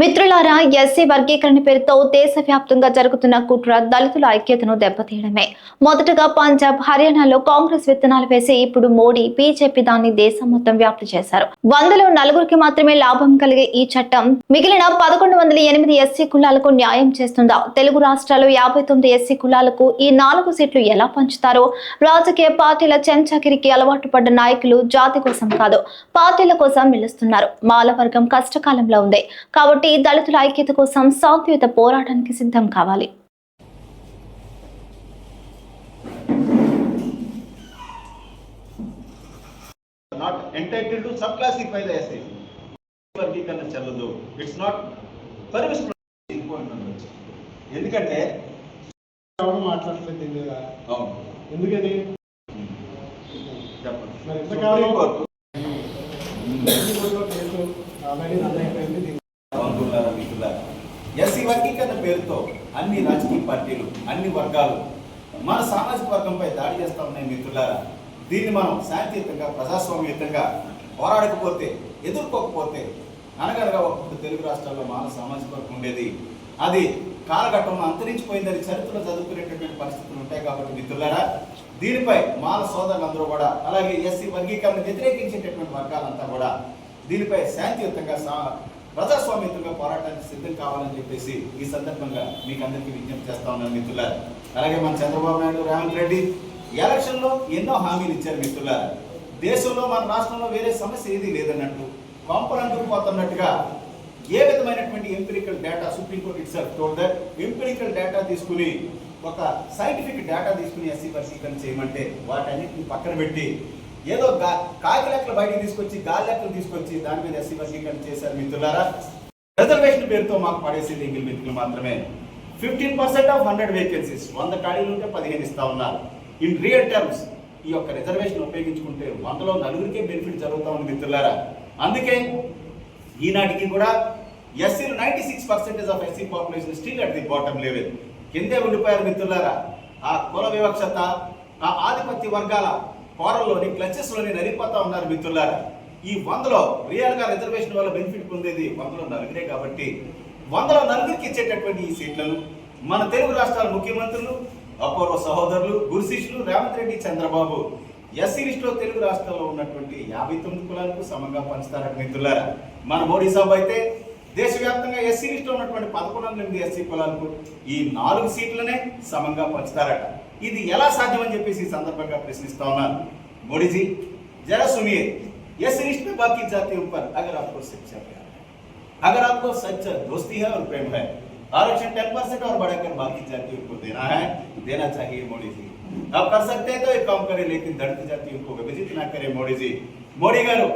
మిత్రులారా ఎస్సీ వర్గీకరణ పేరుతో దేశవ్యాప్తంగా జరుగుతున్న కుట్ర దళితుల ఐక్యతను దెబ్బతీయడమే. మొదటగా పంజాబ్ హర్యానాలో కాంగ్రెస్ విత్తనాలు వేసి ఇప్పుడు మోడీ బీజేపీ దాన్ని దేశం మొత్తం వ్యాప్తి చేశారు. వందలో నలుగురికి మాత్రమే లాభం కలిగే ఈ చట్టం మిగిలిన పదకొండు వందల ఎనిమిది ఎస్సీ కులాలకు న్యాయం చేస్తుందా? తెలుగు రాష్ట్రాలు యాభై తొమ్మిది ఎస్సీ కులాలకు ఈ నాలుగు సీట్లు ఎలా పంచుతారో? రాజకీయ పార్టీల చెంచాకిరికి అలవాటు పడ్డ నాయకులు జాతి కోసం కాదు పార్టీల కోసం నిలుస్తున్నారు. మాల వర్గం కష్టకాలంలో ఉంది. కాబట్టి దళితుల ఐక్యత కోసం శాంతియుత పోరాటానికి సిద్ధం కావాలి. వర్గీకరణ చెల్లదు ఇట్స్ నాట్ పర్మిషన్ ఎందుకంటే ఎవరు అవును. ఎందుకని? చెప్పండి. మరి కేసు ఆల్రెడీ అయిపోయింది ఎస్సీ వర్గీకరణ పేరుతో అన్ని రాజకీయ పార్టీలు అన్ని వర్గాలు మన సామాజిక వర్గంపై దాడి చేస్తా ఉన్నాయి మిత్రులారా దీన్ని మనం శాంతియుతంగా ప్రజాస్వామ్యయుతంగా పోరాడకపోతే ఎదుర్కోకపోతే అనగనగా ఒకప్పుడు తెలుగు రాష్ట్రాల్లో మానవ సామాజిక వర్గం ఉండేది. అది కాలఘట్టం అంతరించిపోయిందని చరిత్రలో చదువుకునేటటువంటి పరిస్థితులు ఉంటాయి కాబట్టి మిత్రులారా దీనిపై మాల సోదరులందరూ కూడా అలాగే ఎస్సీ వర్గీకరణ వ్యతిరేకించేటటువంటి వర్గాలంతా కూడా దీనిపై శాంతియుతంగా ప్రజాస్వామ్యంగా పోరాటానికి సిద్ధం కావాలని చెప్పేసి ఈ సందర్భంగా మీకు అందరికీ విజ్ఞప్తి చేస్తా ఉన్నాను మిత్రులారా. అలాగే మన చంద్రబాబు నాయుడు రేవంత్ రెడ్డి ఎలక్షన్లో ఎన్నో హామీలు ఇచ్చారు మిత్రులారా. దేశంలో మన రాష్ట్రంలో వేరే సమస్య ఏది లేదన్నట్టు కొంపలంటూ పోతున్నట్టుగా ఏ విధమైనటువంటి empirical data Supreme Court itself told that empirical data తీసుకుని ఒక సైంటిఫిక్ డేటా తీసుకుని ఎస్సీ వర్గీకరణ చేయమంటే వాటన్నిటిని పక్కన పెట్టి ఏదో కాకి లెక్కలు బయటికి తీసుకొచ్చి గాలి లెక్కలు తీసుకొచ్చి దాని మీద ఎస్సీ వర్గీకరణ చేశారు మిత్రులారా. రిజర్వేషన్ పేరుతో మాకు పడేసింది ఇంగిల్ మిత్రులు మాత్రమే. Fifteen percent of hundred vacancies వంద ఖాళీలు ఉంటే పదిహేను ఇస్తా ఉన్నారు. ఇన్ రియల్ టర్మ్స్ ఈ యొక్క రిజర్వేషన్ ఉపయోగించుకుంటే వందలో నలుగురికే బెనిఫిట్ జరుగుతా ఉంది మిత్రులారా. అందుకే ఈనాటికి కూడా ఎస్సీలు ninety six percentage of SC population still at the bottom level కిందే ఉండిపోయారు మిత్రులారా. ఆ కుల వివక్షత ఆ ఆధిపత్య వర్గాల కోరల్లోని క్లచెస్లోని నలిపోతా ఉన్నారు మిత్రులారా. ఈ వందలో రియల్గా రిజర్వేషన్ వల్ల బెనిఫిట్ పొందేది వందలో నలుగురే కాబట్టి వందలో నలుగురికి ఇచ్చేటటువంటి ఈ సీట్లను మన తెలుగు రాష్ట్రాల ముఖ్యమంత్రులు అపూర్వ సహోదరులు గురుశిష్యులు రేవంత్ రెడ్డి చంద్రబాబు ఎస్సీ లిస్టులో తెలుగు రాష్ట్రాల్లో ఉన్నటువంటి యాభై తొమ్మిది కులాలకు సమంగా పంచుతారట మిత్రులారా. మన మోడీ సభ అయితే దేశవ్యాప్తంగా ఎస్సీ లిస్టులో ఉన్నటువంటి పదకొండు వందల ఎనిమిది ఎస్సీ కులాలకు ఈ నాలుగు సీట్లనే సమంగా పంచుతారట. ఇది ఎలా సాధ్యమని చెప్పేసి ఈ సందర్భంగా ప్రశ్నిస్తా ఉన్నాను మోడీజీ जरा सुनिए ये लिस्ट में बाकी जातियों पर अगर आपको सच्चा प्यार है अगर आपको सच्चा दोस्ती है और प्रेम है आरक्षण टेन परसेंट और बढ़ाकर बाकी जातियों को देना है देना चाहिए मोदी जी आप कर सकते हैं तो एक काम करें लेकिन दलित जातियों को विभजित ना करें मोदी जी మోడీ గారు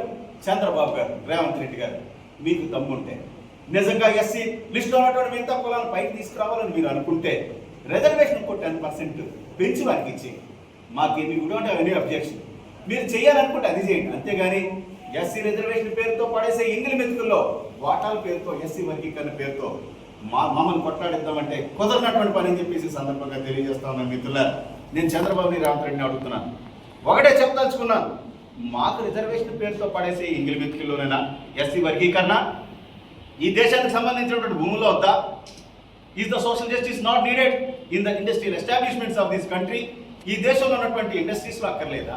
చంద్రబాబు గారు రేవంత్ రెడ్డి గారు మీకు దమ్ముంటే నిజంగా ఎస్సీ లిస్టులో ఉన్నటువంటి మిగతా కులాలను పైకి తీసుకురావాలని మీరు అనుకుంటే రిజర్వేషన్ ఇంకో టెన్ పర్సెంట్ పెంచి వారికి ఇచ్చి మాకేమి కూడా డోంట్ ఎనీ అబ్జెక్షన్ మీరు చేయాలనుకుంటే అది చేయండి. అంతేగాని ఎస్సీ రిజర్వేషన్ పేరుతో పడేసే ఎంగిలి మెతుకుల్లో వాటాల పేరుతో ఎస్సీ వర్గీకరణ పేరుతో మా మమ్మల్ని కొట్లాడిద్దామంటే కుదరనటువంటి పని అని చెప్పేసి సందర్భంగా తెలియజేస్తా ఉన్నాను మిత్రుల నేను చంద్రబాబుని రేవంత్ అడుగుతున్నాను ఒకటే చెప్పదలుచుకున్నాను. మాకు రిజర్వేషన్ పేరుతో పడేసే ఎంగిలి మెతుకుల్లోనైనా ఎస్సీ వర్గీకరణ ఈ దేశానికి సంబంధించినటువంటి భూముల్లో వద్దా? Is the social justice not needed in the industrial establishments of this country ఈ దేశంలో ఉన్నటువంటి ఇండస్ట్రీస్లో అక్కర్లేదా?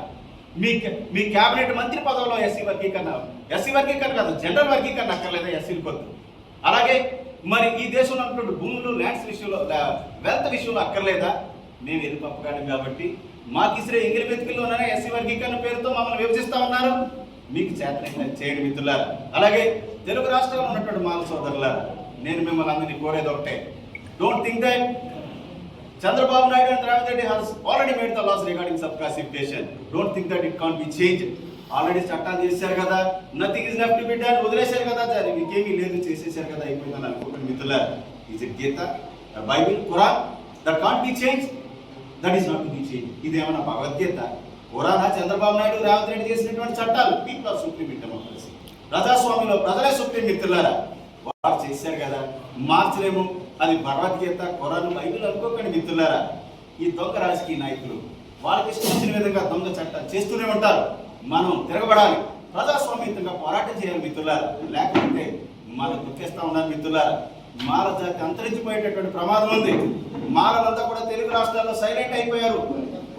మీ మీ క్యాబినెట్ మంత్రి పదవిలో ఎస్సీ వర్గీకరణ ఎస్సీ వర్గీకరణ కాదు జనరల్ వర్గీకరణ అక్కర్లేదా ఎస్సీలు కొద్దు అలాగే మరి ఈ దేశంలో ఉన్నటువంటి భూములు ల్యాండ్స్ విషయంలో వెల్త్ విషయంలో అక్కర్లేదా? మేము ఎదురు పప్పగాడం కాబట్టి మాకు ఇసిరే ఎంగిలి వెతుకుల్లోనే ఎస్సీ వర్గీకరణ పేరుతో మమ్మల్ని విభజిస్తా ఉన్నారు? మీకు చేతనైన చేయడం మిత్రులారా. అలాగే తెలుగు రాష్ట్రాల్లో ఉన్నటువంటి మాల సోదరులారా నేను మిమ్మల్ని అందరినీ కోరేది ఒకటే. Don't think that Chandrababu Naidu and Ravindra Reddy has already made the laws regarding subclassification. Don't think that it can't be changed. Already చట్టాలు చేశారు కదా. నథింగ్ ఇస్ లెఫ్ట్ బిడ్ అని వదిలేశారు కదా సరే ఇంకేమీ లేదు చేసేసారు కదా అయిపోయిందని అనుకుంటున్న మిత్రుల is it Gita Bible Quran that can't be change that is not be change ఇది ఏమైనా భగవద్గీత ఖురానా చంద్రబాబు నాయుడు రేవంత్ రెడ్డి చేసినటువంటి చట్టాలు? పీపుల్ ఆఫ్ సుప్రీం డెమోక్రసీ ప్రజాస్వామ్యంలో ప్రజలే సుప్రీం మిత్రులారా. వారు చేశారు కదా. మార్చలేము. అది భగవద్గీత ఖురాన్ బైబిల్ అనుకోకండి మిత్రులారా. ఈ దొంగ రాజకీయ నాయకులు వాళ్ళకి ఇష్టం వచ్చిన విధంగా దొంగ చట్టాలు చేస్తూనే ఉంటారు. మనం తిరగబడాలి. ప్రజాస్వామ్యంగా పోరాటం చేయాలి మిత్రులారా. లేకపోతే మనం దుఃఖిస్తా ఉన్నారు మిత్రులారా. మాల జాతి అంతరించిపోయేటటువంటి ప్రమాదం ఉంది. మాలలంతా కూడా తెలుగు రాష్ట్రాల్లో సైలెంట్ అయిపోయారు.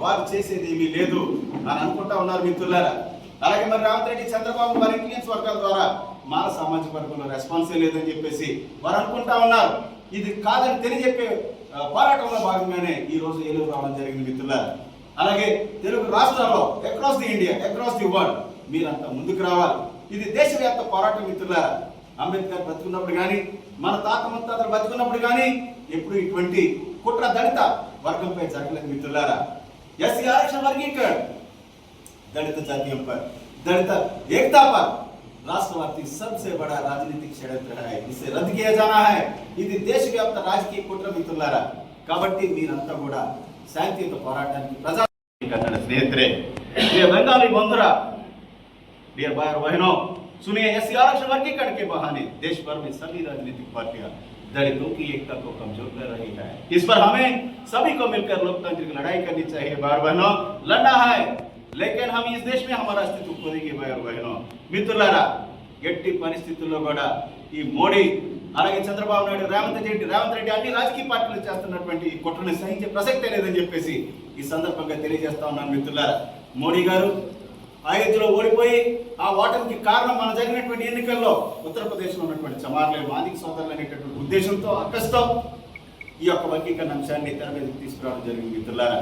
వారు చేసేది ఏమీ లేదు అని అనుకుంటా ఉన్నారు మిత్రులారా. అలాగే మరి రేవంత్ రెడ్డి చంద్రబాబు వారి ఇంటెలిజెన్స్ వర్గాల ద్వారా మాల సామాజిక వర్గంలో రెస్పాన్సే లేదని చెప్పేసి వారు అనుకుంటా ఉన్నారు. ఇది కాదని తెలియజెప్పే పోరాటంలో భాగంగానే ఈ రోజు ఏలూరు రావడం జరిగింది మిత్రుల అలాగే తెలుగు రాష్ట్రాల్లో across the India across the world మీరంతా ముందుకు రావాలి. ఇది దేశవ్యాప్త పోరాటం మిత్రుల అంబేద్కర్ బతుకున్నప్పుడు కానీ మన తాత ముత్తాతలు బతుకున్నప్పుడు కానీ ఎప్పుడు ఇటువంటి కుట్ర దళిత వర్గంపై జరగలేదు మిత్రులారా. ఎస్సీ ఆరక్షణ వర్గీకరణ దళిత జాతీయ దళిత ఏకతా राष्ट्रवादी सबसे बड़ा राजनीतिक षड्यंत्र है इसे रद्द किया जाना है ఇది దేశవ్యాప్త రాజకీయ కుట్ర మిత్రులారా కాబట్టి మీరంతా కూడా శాంతియుత పోరాటానికి ప్రజా కన్నడ స్నేహితురే ये बंगाली बंधुरा डियर भाई और बहनों सुनिए एस आरक्षण वर्गीकरण के बहाने देश भर में सभी राजनीतिक पार्टियां दलितों की एकता को कमजोर कर रही है इस पर हमें सभी को मिलकर लोकतांत्रिक लड़ाई करनी चाहिए भाई बहनों लड़ना है लेकिन हम इस देश में हमारा अस्तित्व खो देंगे भाई और बहनों మిత్రులారా ఎట్టి పరిస్థితుల్లో కూడా ఈ మోడీ అలాగే చంద్రబాబు నాయుడు రేవంత్ రెడ్డి రేవంత్ రెడ్డి అన్ని రాజకీయ పార్టీలు చేస్తున్నటువంటి ఈ కుట్రని సహించే ప్రసక్తే లేదని చెప్పేసి ఈ సందర్భంగా తెలియజేస్తా ఉన్నాను మిత్రులారా మోడీ గారు అయోధ్యలో ఓడిపోయి ఆ ఓటమికి కారణం మన జరిగినటువంటి ఎన్నికల్లో ఉత్తరప్రదేశ్లో ఉన్నటువంటి చమార్లే మాదిక సోదరులు అనేటటువంటి ఉద్దేశంతో అక్కస్తో ఈ యొక్క వర్గీకరణ అంశాన్ని తెర మీదకి తీసుకురావడం జరిగింది మిత్రులారా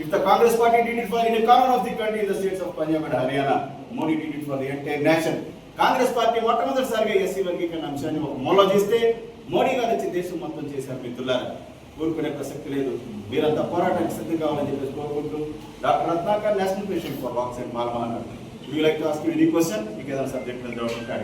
If the Congress party did it for in corner of the country in the states of Punjab and Haryana, Modi did it for the entire nation. Congress party మొట్టమొదటిసారిగా ఎస్సీ వర్గీకరణ అంశాన్ని ఒక మూలం చేస్తే మోడీ గారు వచ్చి దేశం మొత్తం చేశారు మిత్రులారా. కోరుకునే ప్రసక్తి లేదు. మీరంతా పోరాటానికి సిద్ధం కావాలని చెప్పేసి కోరుకుంటూ doctor Ratnakar national patient for wax and మాల్మానర్ you like to ask any question మీకు ఏదైనా సబ్జెక్ట్ మీద డౌట్ ఉంటే